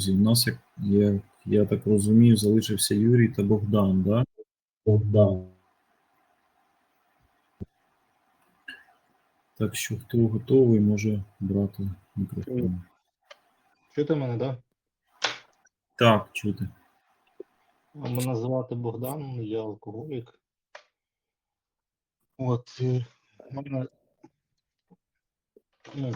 друзі. У нас, як я, я так розумію, залишився Юрій та Богдан, да? Богдан. Так що хто готовий, може брати мікрофон. Чути мене, так? Так, чути. Мене звати Богдан, я алкоголік. От у мене ну,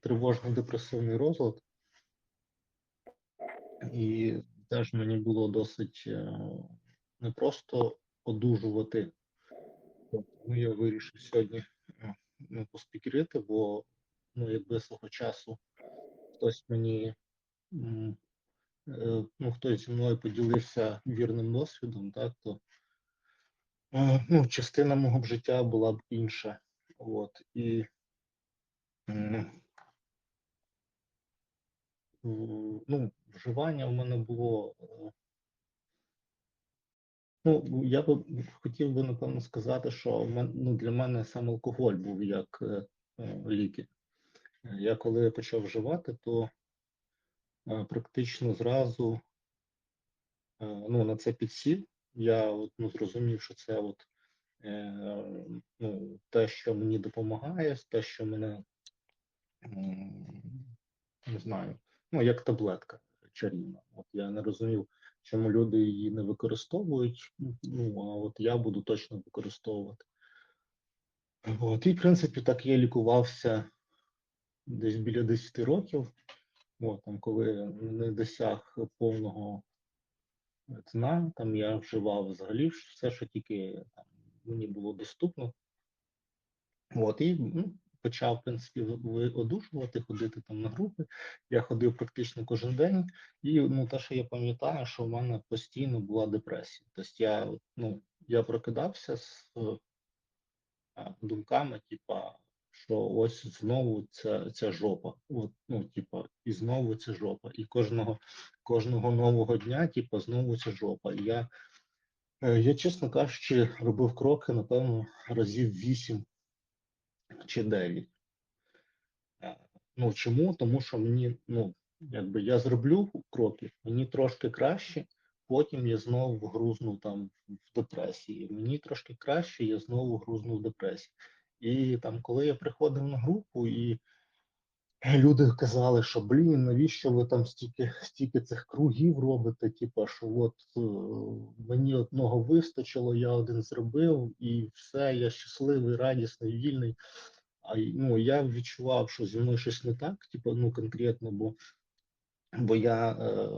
тривожний депресивний розлад. І теж мені було досить непросто одужувати. Тому я вирішив сьогодні ну, поспікерити, бо ну, якби свого часу хтось мені ну, хтось зі мною поділився вірним досвідом, так, то е, ну, частина мого б життя була б інша. От, і ну, вживання в мене було. е, Ну, я би хотів би, напевно, сказати, що ну, для мене сам алкоголь був як е, е, ліки. Е, Я коли почав вживати, то е, практично зразу е, ну, на це підсів. Я от, ну, зрозумів, що це от, е, ну, те, що мені допомагає, те, що мене м, не знаю, ну, як таблетка чарівна. От я не розумів, чому люди її не використовують. Ну, а от я буду точно використовувати. От, і, в принципі, так я лікувався десь біля 10 років. От, там, коли не досяг повного дна, там я вживав взагалі все, що тільки там, мені було доступно. От, і ну, почав, в принципі, одужувати, ходити там на групи. Я ходив практично кожен день. І ну, те, що я пам'ятаю, що в мене постійно була депресія. Тобто я, ну, я прокидався з е, думками, типа, що ось знову ця, ця жопа. От, ну, типа, і знову ця жопа. І кожного, кожного нового дня, типа, знову ця жопа. І я, е, я, чесно кажучи, робив кроки, напевно, разів 8 чи 9. Е, Ну, чому? Тому що мені, ну, якби я зроблю кроки, мені трошки краще, потім я знову грузнув там в депресії. Мені трошки краще, я знову грузнув в депресії. І там, коли я приходив на групу, і люди казали, що блін, навіщо ви там стільки, стільки цих кругів робите? Типа, що от е, мені одного вистачило, я один зробив, і все, я щасливий, радісний, вільний. А ну, я відчував, що зі мною щось не так, типу, ну конкретно, бо, бо я е,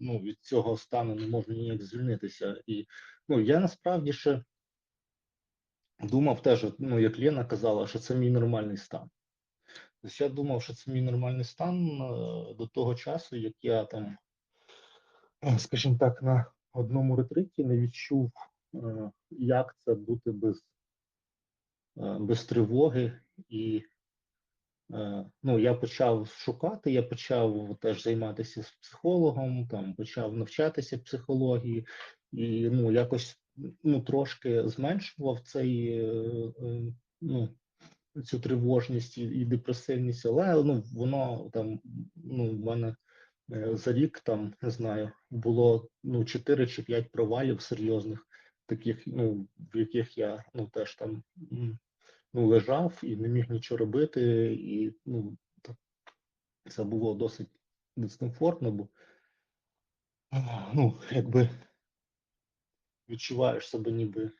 ну, від цього стану не можу ніяк звільнитися. І ну, я насправді ще думав теж, ну, як Лена казала, що це мій нормальний стан. Тобто я думав, що це мій нормальний стан е, до того часу, як я там, е, скажімо так, на одному ретриті не відчув, е, як це бути без, е, без тривоги і Е, Ну, я почав шукати, я почав теж займатися з психологом, там почав навчатися психології, і ну якось ну трошки зменшував цей е, е, ну, цю тривожність і, депресивність, але ну воно там ну в мене е, за рік там не знаю було ну 4 чи 5 провалів серйозних, таких, ну в яких я ну теж там. Ну, лежав і не міг нічого робити, і ну, це було досить дискомфортно, бо ну, якби відчуваєш себе ніби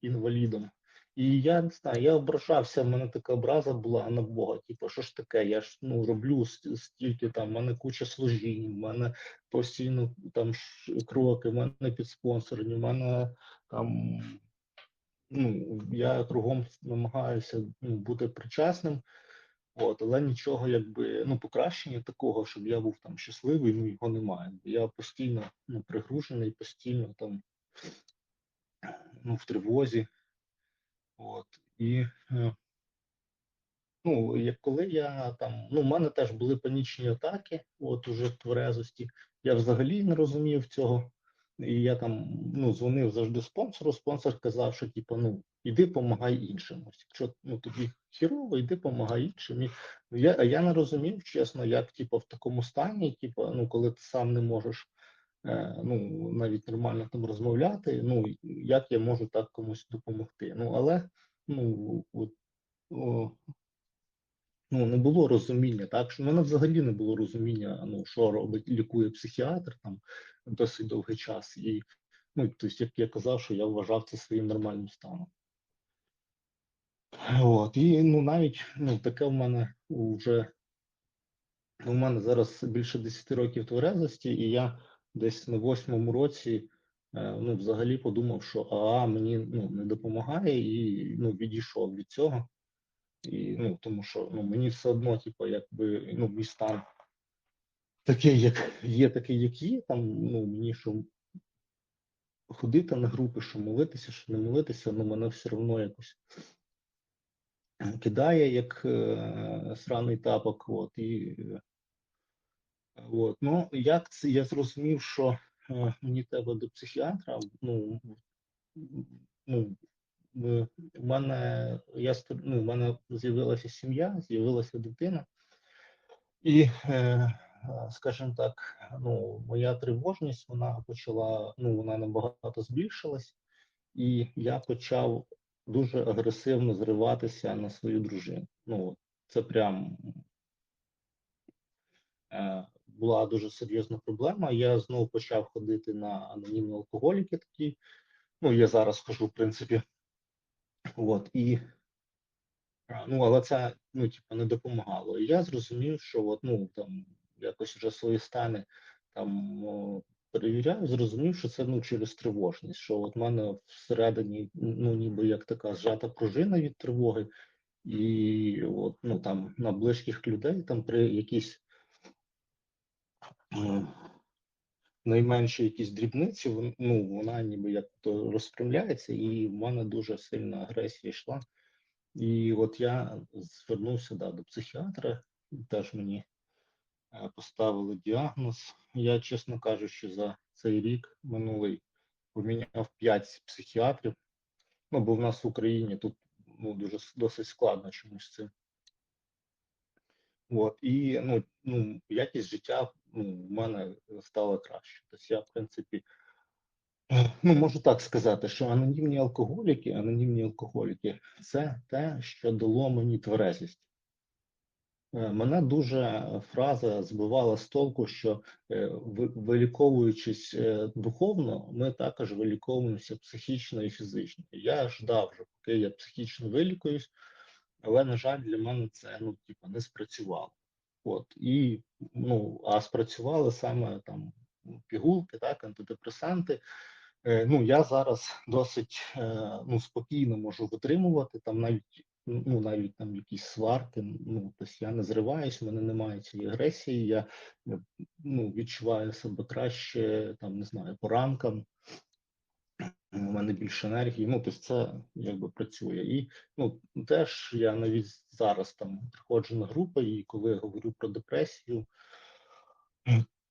інвалідом. І я не знаю, я ображався, в мене така образа була на Бога. Типу, що ж таке? Я ж ну роблю стільки там, в мене куча служінь, в мене постійно там кроки, в мене підспонсорні, в мене там ну, я кругом намагаюся ну, бути причасним, от, але нічого, якби ну, покращення такого, щоб я був там щасливий, ну його немає. Я постійно ну, пригружений, постійно там ну, в тривозі. От, і е, ну, як коли я там, ну, в мене теж були панічні атаки, от уже в тверезості. Я взагалі не розумів цього. І я там ну, дзвонив завжди спонсору. Спонсор казав, що типу, ну, іди помагай іншим. Якщо ну, тобі хірово, йди помагай іншим. І я, я не розумів, чесно, як типу, в такому стані, типу, ну, коли ти сам не можеш е, ну, навіть нормально там розмовляти, ну, як я можу так комусь допомогти. Ну, але ну, от, о, ну, не було розуміння, так що в мене взагалі не було розуміння, ну що робить, лікує психіатр там досить довгий час. І ну, тобто, як я казав, що я вважав це своїм нормальним станом. От, і ну навіть ну, таке в мене вже у мене зараз більше 10 років тверезості, і я десь на восьмому році е, ну, взагалі подумав, що АА мені ну, не допомагає, і ну, відійшов від цього. І, ну, тому що ну, мені все одно, типу, якби ну, мій стан такий, як є, такий, як є. Там ну, мені що ходити на групи, що молитися, що не молитися, ну мене все одно якось кидає як е, сраний тапок. От, і, е, от. Ну, як це я зрозумів, що е, мені треба до психіатра. Ну, ну, в в мене я ну, в мене з'явилася сім'я, з'явилася дитина, і, е, е, скажімо так, ну, моя тривожність вона почала, ну, вона набагато збільшилась, і я почав дуже агресивно зриватися на свою дружину. Ну, це прям е, була дуже серйозна проблема. Я знову почав ходити на анонімні алкоголіки такі. Ну, я зараз хожу, в принципі. От, і, ну, але це, ну, типу, не допомагало. І я зрозумів, що от, ну, там, якось вже свої стани там перевіряю, зрозумів, що це ну, через тривожність, що от в мене всередині, ну, ніби як така зжата пружина від тривоги, і от, ну, там, на близьких людей, там при якійсь найменші якісь дрібниці, ну, вона ніби як то розпрямляється, і в мене дуже сильна агресія йшла. І от я звернувся да, до психіатра, теж мені е, поставили діагноз. Я, чесно кажучи, за цей рік минулий поміняв 5 психіатрів. Ну, бо в нас в Україні тут ну, дуже досить складно чомусь цим. От, і ну, ну, якість життя ну, в мене стала краще. Тобто я, в принципі, ну, можу так сказати, що анонімні алкоголіки, анонімні алкоголіки це те, що дало мені тверезість. Е, Мене дуже фраза збивала з толку, що е, виліковуючись е, духовно, ми також виліковуємося психічно і фізично. Я ждав, що поки я психічно вилікуюсь, але, на жаль, для мене це ну, типу, не спрацювало. От, і, ну, а спрацювали саме там пігулки, так, антидепресанти. Е, ну, я зараз досить е, ну, спокійно можу витримувати там навіть ну, навіть там якісь сварки. Ну, тобто я не зриваюсь, в мене немає цієї агресії, я е, ну, відчуваю себе краще, там, не знаю, по ранкам. У мене більше енергії, ну тобто це якби працює. І ну теж я навіть зараз там приходжу на групи, і коли я говорю про депресію,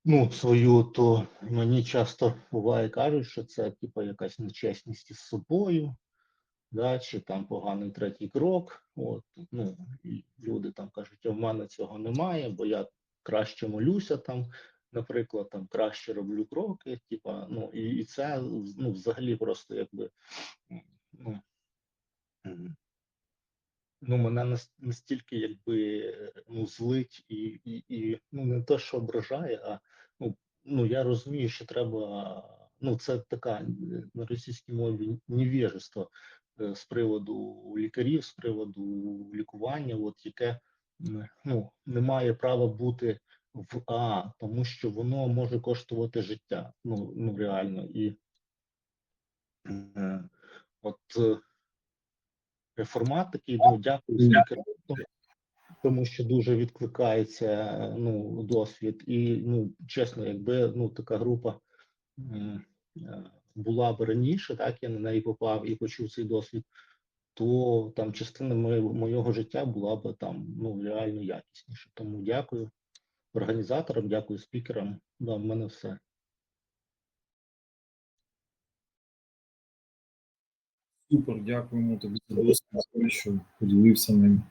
ну свою, то мені часто буває кажуть, що це типа якась нечесність із собою, да, чи там поганий третій крок. От ну і люди там кажуть, а в мене цього немає, бо я краще молюся там. Наприклад, там краще роблю кроки, типа, ну і, і це ну, взагалі просто якби ну, ну мене настільки якби ну злить і, і, і ну не те, що ображає, а ну, ну я розумію, що треба. Ну, це така на російській мові невіжество е, з приводу лікарів, з приводу лікування, от яке ну не має права бути в А, тому що воно може коштувати життя. Ну, ну реально. І е, от е, формат такий, ну дякую спікеру, тому що дуже відкликається е, ну, досвід. І ну, чесно, якби ну така група е, була б раніше, так я на неї попав і почув цей досвід, то там частина моєго, моєго життя була б там ну реально якісніше. Тому дякую організаторам, дякую спікерам. Да, в мене все. Супер, дякуємо тобі за досвід, що поділився ним.